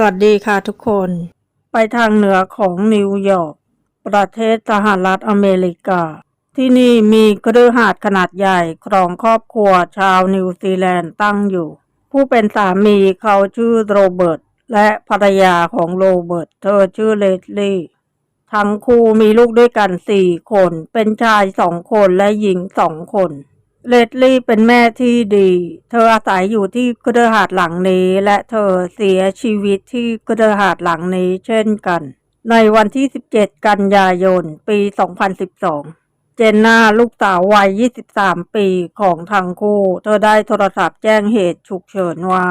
สวัสดีค่ะทุกคน ไปทางเหนือของนิวยอร์กประเทศสหรัฐอเมริกา ที่นี่มีคฤหาสน์ขนาดใหญ่ของครอบครัวชาวนิวซีแลนด์ตั้งอยู่ ผู้เป็นสามีเขาชื่อโรเบิร์ตและภรรยาของโรเบิร์ตเธอชื่อเลสลี่ทั้งคู่มีลูกด้วยกันสี่คน เป็นชายสองคนและหญิงสองคน เลดลี่เป็นแม่ที่ดี เธออาศัยอยู่ที่คฤหาสน์หลังนี้ และเธอเสียชีวิตที่คฤหาสน์หลังนี้เช่นกัน ในวันที่ 17 กันยายน ปี 2012 เจนนาลูกสาววัย 23 ปีของทั้งคู่ เธอได้โทรศัพท์แจ้งเหตุฉุกเฉินว่า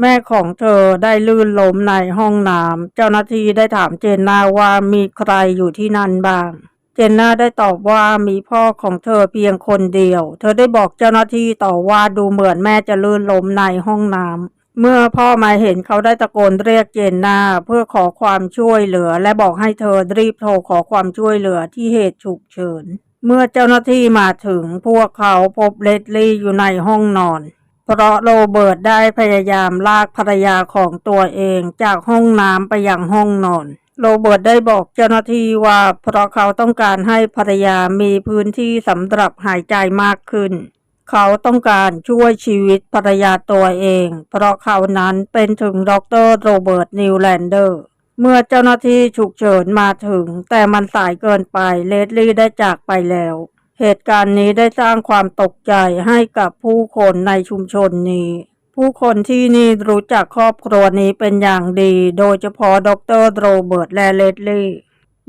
แม่ของเธอได้ลื่นล้มในห้องน้ำ เจ้าหน้าที่ได้ถามเจนนาว่ามีใครอยู่ที่นั่นบ้าง เจนนาได้ตอบว่ามีพ่อของเธอเพียงคนเดียว เธอได้บอกเจ้าหน้าที่ต่อว่าดูเหมือนแม่จะลื่นล้มในห้องน้ำเมื่อพ่อมาเห็นเขาได้ตะโกนเรียกเจนนาเพื่อขอความช่วยเหลือ และบอกให้เธอรีบโทรขอความช่วยเหลือที่เหตุฉุกเฉิน เมื่อเจ้าหน้าที่มาถึงพวกเขาพบเลสลี่อยู่ในห้องนอน เพราะโรเบิร์ตได้พยายามลากภรรยาของตัวเองจากห้องน้ำไปยังห้องนอน โรเบิร์ตได้บอกเจ้าหน้าที่ว่าเพราะเขาต้องการให้ภรรยามีพื้นที่สำหรับหายใจมากขึ้น เขาต้องการช่วยชีวิตภรรยาตัวเอง เพราะเขานั้นเป็นถึงดรโรเบิร์ตนิวแลนเดอร์ เมื่อเจ้าหน้าที่ฉุกเฉินมาถึง แต่มันสายเกินไปเลสลี่ได้จากไปแล้ว เหตุการณ์นี้ได้สร้างความตกใจให้กับผู้คนในชุมชนนี้ ผู้คนที่นี่รู้จักครอบครัวนี้เป็นอย่างดี โดยเฉพาะดรโรเบิร์ตและเลสลี่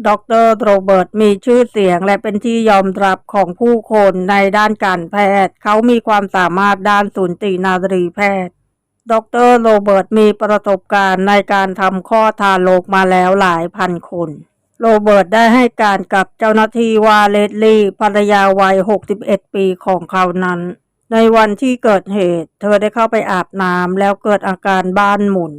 ดรโรเบิร์ตมีชื่อเสียงและเป็นที่ยอมรับของผู้คนในด้านการแพทย์ เขามีความสามารถด้านสูตินารีแพทย์ ดรโรเบิร์ตมีประสบการณ์ในการทำข้อทารกมาแล้วหลายพันคน โรเบิร์ตได้ให้การกับเจ้าหน้าที่ว่าเลสลี่ภรรยาวัย 61 ปีของเขานั้น ในวันที่เกิดเหตุ เธอได้เข้าไปอาบน้ำแล้วเกิดอาการบ้านหมุน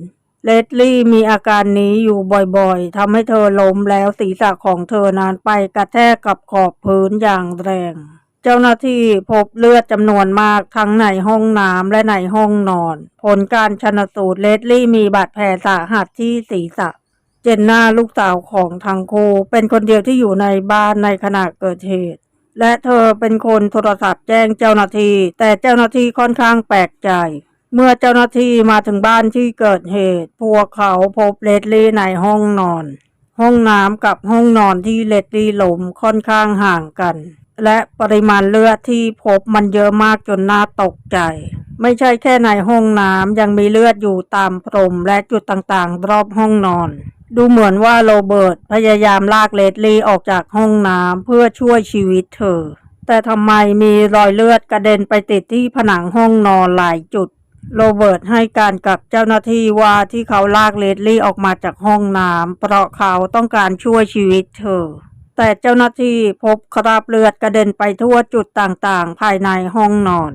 เลสลี่มีอาการนี้อยู่บ่อยๆทำให้เธอล้มแล้วศีรษะของเธอนั้นไปกระแทกกับขอบพื้นอย่างแรง เจ้าหน้าที่พบเลือดจำนวนมากทั้งในห้องน้ำและในห้องนอน ผลการชนสูตรเลสลี่มีบาดแผลสาหัสที่ศีรษะเจนนาลูกสาวของทั้งคู่เป็นคนเดียวที่อยู่ในบ้านในขณะเกิดเหตุ และเธอเป็นคนโทรศัพท์แจ้งเจ้าหน้าที่ แต่เจ้าหน้าที่ค่อนข้างแปลกใจ เมื่อเจ้าหน้าที่มาถึงบ้านที่เกิดเหตุ พวกเขาพบเลสลี่ในห้องนอน ห้องน้ำกับห้องนอนที่เลสลี่ล้มค่อนข้างห่างกัน และปริมาณเลือดที่พบมันเยอะมากจนน่าตกใจไม่ใช่แค่ในห้องน้ำยังมีเลือดอยู่ตามพรมและจุดต่างๆ รอบห้องนอน ดูเหมือนว่าโรเบิร์ตพยายามลากเลสลี่ออกจากห้องน้ำเพื่อช่วยชีวิตเธอ แต่ทำไมมีรอยเลือดกระเด็นไปติดที่ผนังห้องนอนหลายจุด โรเบิร์ตให้การกับเจ้าหน้าที่ว่าที่เขาลากเลสลี่ออกมาจากห้องน้ำเพราะเขาต้องการช่วยชีวิตเธอ แต่เจ้าหน้าที่พบคราบเลือดกระเด็นไปทั่วจุดต่างๆ ภายในห้องนอน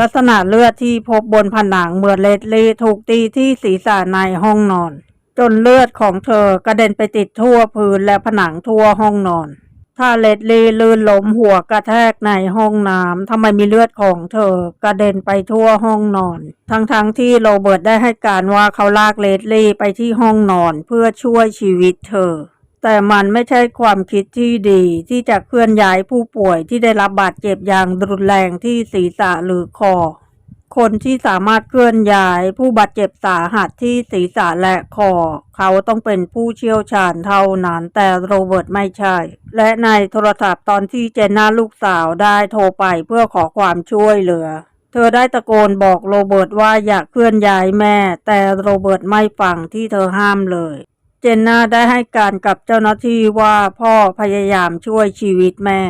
ลักษณะเลือดที่พบบนผนังเหมื่อเลสลี่ถูกตีที่ศีรษะในห้องนอน จนเลือดของเธอกระเด็นไปติดทั่วพื้นและผนังทั่วห้องนอน ถ้าเลสลี่ลื่นล้มหัวกระแทกในห้องน้ำทำไมมีเลือดของเธอกระเด็นไปทั่วห้องนอน ทั้งๆทที่โรเบิร์ตได้ให้การว่าเขาลากเลสลี่ไปที่ห้องนอนเพื่อช่วยชีวิตเธอแต่มันไม่ใช่ความคิดที่ดีที่จะเคลื่อนย้ายผู้ป่วยที่ได้รับบาดเจ็บอย่างรุนแรงที่ศีรษะหรือคอ คนที่สามารถเคลื่อนย้ายผู้บาดเจ็บสาหัสที่ศีรษะและคอ เขาต้องเป็นผู้เชี่ยวชาญเท่านั้นแต่โรเบิร์ตไม่ใช่ และในโทรศัพท์ตอนที่เจนน่าลูกสาวได้โทรไปเพื่อขอความช่วยเหลือ เธอได้ตะโกนบอกโรเบิร์ตว่าอยากเคลื่อนย้ายแม่ แต่โรเบิร์ตไม่ฟังที่เธอห้ามเลย เจนน่าได้ให้การกับเจ้าหน้าที่ว่าพ่อพยายามช่วยชีวิตแม่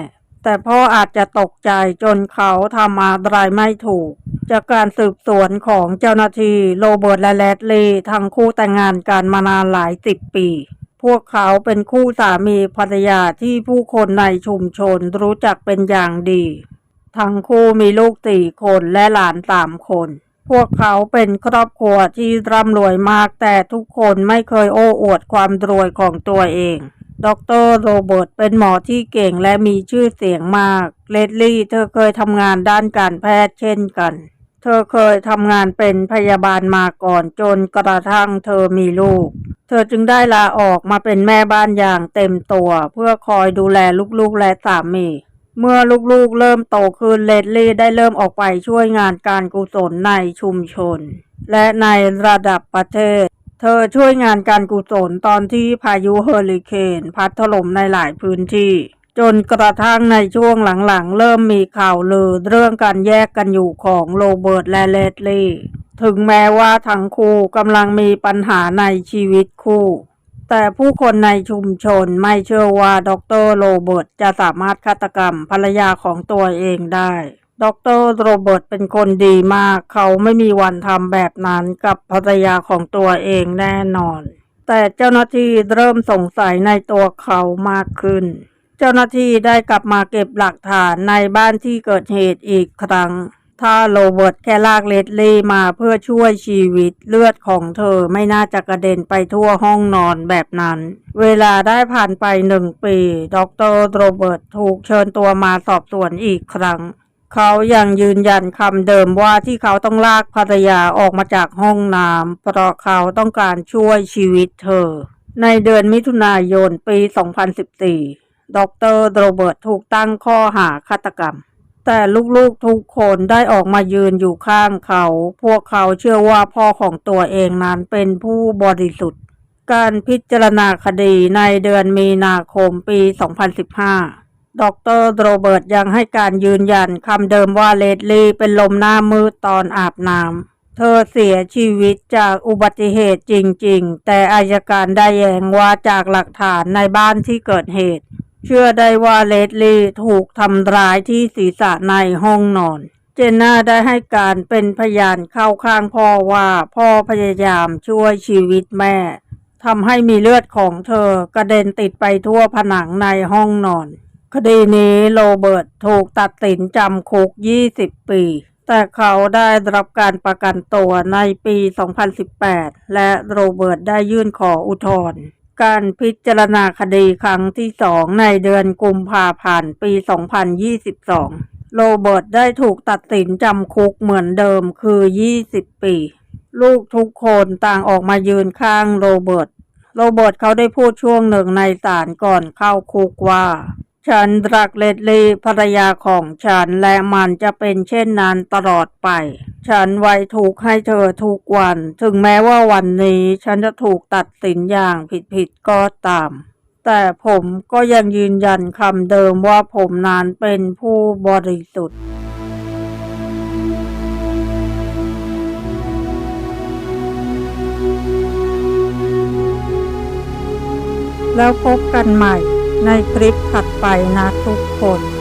แต่พ่ออาจจะตกใจจนเขาทำอะไรไม่ถูก จากการสืบสวนของเจ้าหน้าที่โรเบิร์ตและแลดลีย์ทั้งคู่แต่งงานกันมานานหลายสิบปี พวกเขาเป็นคู่สามีภรรยาที่ผู้คนในชุมชนรู้จักเป็นอย่างดี ทั้งคู่มีลูกสี่คนและหลานสามคน พวกเขาเป็นครอบครัวที่ร่ำรวยมากแต่ทุกคนไม่เคยโอ้อวดความรวยของตัวเอง ดรโรเบิร์ตเป็นหมอที่เก่งและมีชื่อเสียงมาก เลดลี่เธอเคยทำงานด้านการแพทย์เช่นกัน เธอเคยทำงานเป็นพยาบาลมาก่อนจนกระทั่งเธอมีลูก เธอจึงได้ลาออกมาเป็นแม่บ้านอย่างเต็มตัว เพื่อคอยดูแลลูกๆและสามีเมื่อลูกๆเริ่มโตขึ้นเลดลี่ได้เริ่มออกไปช่วยงานการกุศลในชุมชน และในระดับประเทศ เธอช่วยงานการกุศลตอนที่พายุเฮอริเคนพัดถล่มในหลายพื้นที่ จนกระทั่งในช่วงหลังๆ เริ่มมีข่าวลือเรื่องการแยกกันอยู่ของโรเบิร์ตและเลดลี่ถึงแม้ว่าทั้งคู่กำลังมีปัญหาในชีวิตคู่ แต่ผู้คนในชุมชนไม่เชื่อว่าดรโรเบิร์ตจะสามารถฆาตกรรมภรรยาของตัวเองได้ ด็อกเตอร์โรเบิร์ตเป็นคนดีมาก เขาไม่มีวันทำแบบนั้นกับภรรยาของตัวเองแน่นอน แต่เจ้าหน้าที่เริ่มสงสัยในตัวเขามากขึ้น เจ้าหน้าที่ได้กลับมาเก็บหลักฐานในบ้านที่เกิดเหตุอีกครั้ง ถ้าโรเบิร์ตแค่ลากเลดลี่มาเพื่อช่วยชีวิตเลือดของเธอไม่น่าจะกระเด็นไปทั่วห้องนอนแบบนั้น เวลาได้ผ่านไปหนึ่งปี ดรโรเบิร์ตถูกเชิญตัวมาสอบสวนอีกครั้ง เขายังยืนยันคำเดิมว่าที่เขาต้องลากภรรยาออกมาจากห้องน้ำเพราะเขาต้องการช่วยชีวิตเธอ ในเดือนมิถุนายนปี 2014 ดรโรเบิร์ตถูกตั้งข้อหาฆาตกรรม แต่ลูกๆทุกคนได้ออกมายืนอยู่ข้างเขา พวกเขาเชื่อว่าพ่อของตัวเองนั้นเป็นผู้บริสุทธิ์ การพิจารณาคดีในเดือนมีนาคมปี 2015 ดรโรเบิร์ตยังให้การยืนยันคำเดิมว่าเลดลีเป็นลมหน้ามืดตอนอาบน้ำ เธอเสียชีวิตจากอุบัติเหตุจริง ๆ แต่อายการได้แย้งว่าจากหลักฐานในบ้านที่เกิดเหตุ เชื่อได้ว่าเลดลีถูกทำร้ายที่ศีรษะในห้องนอนเจนน่าได้ให้การเป็นพยานเข้าข้างพ่อว่าพ่อพยายามช่วยชีวิตแม่ทำให้มีเลือดของเธอกระเด็นติดไปทั่วผนังในห้องนอน คดีนี้โรเบิร์ตถูกตัดสินจำคุก 20 ปี แต่เขาได้รับการประกันตัวในปี 2018 และโรเบิร์ตได้ยื่นขออุทธรณ์การพิจารณาคดีครั้งที่สองในเดือนกุมภาพันธ์ปี 2022 โรเบิร์ตได้ถูกตัดสินจำคุกเหมือนเดิมคือ 20 ปี ลูกทุกคนต่างออกมายืนข้างโรเบิร์ต โรเบิร์ตเขาได้พูดช่วงหนึ่งในศาลก่อนเข้าคุกว่า ฉันรักเลดลีภรรยาของฉันและมันจะเป็นเช่นนั้นตลอดไป ฉันไว้ถูกให้เธอทุกวัน ถึงแม้ว่าวันนี้ฉันจะถูกตัดสินอย่างผิดๆก็ตาม แต่ผมก็ยังยืนยันคำเดิมว่าผมนั้นเป็นผู้บริสุทธิ์แล้วพบกันใหม่ ในคลิปถัดไปนะทุกคน